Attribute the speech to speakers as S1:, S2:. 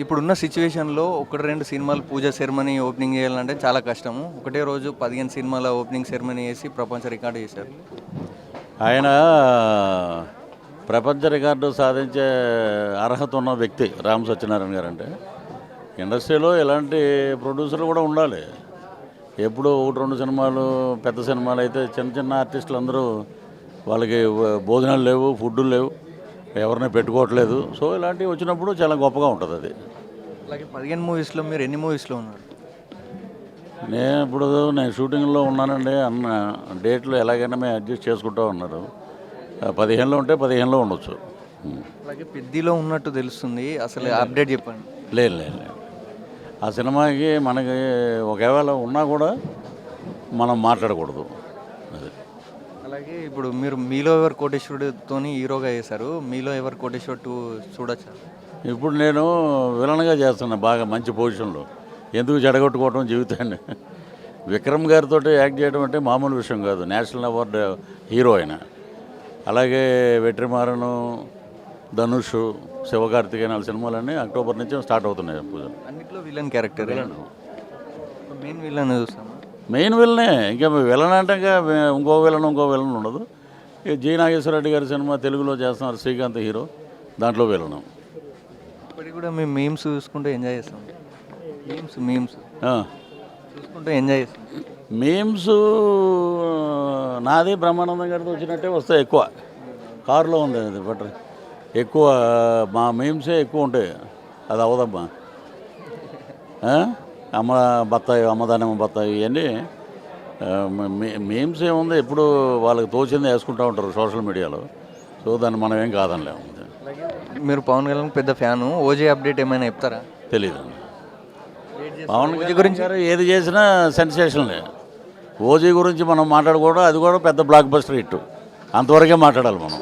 S1: ఇప్పుడున్న సిచ్యువేషన్లో ఒకటి రెండు సినిమాలు పూజ సెరమనీ ఓపెనింగ్ చేయాలంటే చాలా కష్టము. ఒకటే రోజు పదిహేను సినిమాల ఓపెనింగ్ సెరమనీ చేసి ప్రపంచ రికార్డు చేశారు.
S2: ఆయన ప్రపంచ రికార్డు సాధించే అర్హత ఉన్న వ్యక్తి రామ్ సత్యనారాయణ గారు అంటే. ఇండస్ట్రీలో ఇలాంటి ప్రొడ్యూసర్లు కూడా ఉండాలి. ఎప్పుడు ఒకటి రెండు సినిమాలు పెద్ద సినిమాలు అయితే చిన్న చిన్న ఆర్టిస్టులు అందరూ వాళ్ళకి భోజనాలు లేవు ఫుడ్లు లేవు. ఎవరిని పెట్టుకోవట్లేదు. సో ఇలాంటివి వచ్చినప్పుడు చాలా గొప్పగా ఉంటుంది అది.
S1: అలాగే పదిహేను మూవీస్లో మీరు ఎన్ని మూవీస్లో ఉన్నారు?
S2: నేను ఇప్పుడు నేను షూటింగ్లో ఉన్నానండి. అన్న డేట్లు ఎలాగైనా మేము అడ్జస్ట్ చేసుకుంటూ ఉన్నారు. పదిహేనులో ఉంటే పదిహేనులో ఉండొచ్చు.
S1: అలాగే పెద్దిలో ఉన్నట్టు తెలుస్తుంది. అసలు అప్డేట్ చెప్పండి.
S2: లేదు లేదు లేదు. ఆ సినిమాకి మనకి ఒకవేళ ఉన్నా కూడా మనం మాట్లాడకూడదు.
S1: అలాగే ఇప్పుడు మీరు మీలో ఎవరు కోటేశ్వరుడితోని హీరోగా చేశారు మీలో ఎవరు కోటేశ్వర్ టూ చూడొచ్చా?
S2: ఇప్పుడు నేను విలన్గా చేస్తున్నా బాగా మంచి పొజిషన్లో. ఎందుకు జడగొట్టుకోవటం జీవితాన్ని? విక్రమ్ గారితో యాక్ట్ చేయడం అంటే మామూలు విషయం కాదు. నేషనల్ అవార్డు హీరో ఆయన. అలాగే వెట్రిమారను ధనుష్ శివకార్తికేయన్ సినిమాలన్నీ అక్టోబర్ నుంచి స్టార్ట్ అవుతున్నాయి పూజలు
S1: అన్నిట్లో విలన్ క్యారెక్టర్. మెయిన్ విలన్ చూస్తాము
S2: మెయిన్ విలనే ఇంకా విలన్ అంటే ఇంకా ఇంకో విలన్ ఇంకో విలన్ ఉండదు. జీ నాగేశ్వరరెడ్డి గారి సినిమా తెలుగులో చేస్తున్నారు శ్రీకాంత్ హీరో దాంట్లో విలను.
S1: ఇప్పటికి కూడా మేము మీమ్స్ చూసుకుంటూ ఎంజాయ్ చేస్తాం. Memes memes. చూసుకుంటూ ఎంజాయ్ చేస్తాం.
S2: మీమ్స్ నాది బ్రహ్మానందం గారితో వచ్చినట్టే వస్తాయి ఎక్కువ. కారులో ఉంది అది బట్ ఎక్కువ మా మీమ్సే ఎక్కువ ఉంటాయి. అది అవదమ్మా? అమ్మ బత్తాయి అమ్మదానమ్మ బత్తాయి ఇవన్నీ మీమ్స్ ఏముంది? ఎప్పుడు వాళ్ళకి తోచింది వేసుకుంటూ ఉంటారు సోషల్ మీడియాలో. సో దాన్ని మనం ఏం కాదనిలేము
S1: మీరు పవన్ కళ్యాణ్ పెద్ద ఫ్యాను. ఓజీ అప్డేట్ ఏమైనా చెప్తారా?
S2: తెలీదు పవన్ కళ్యాణ్ గురించి? గారు ఏది చేసినా సెన్సేషన్లే ఓజీ గురించి మనం మాట్లాడుకోవడం అది కూడా పెద్ద బ్లాక్ బస్టర్ హిట్. అంతవరకే మాట్లాడాలి మనం.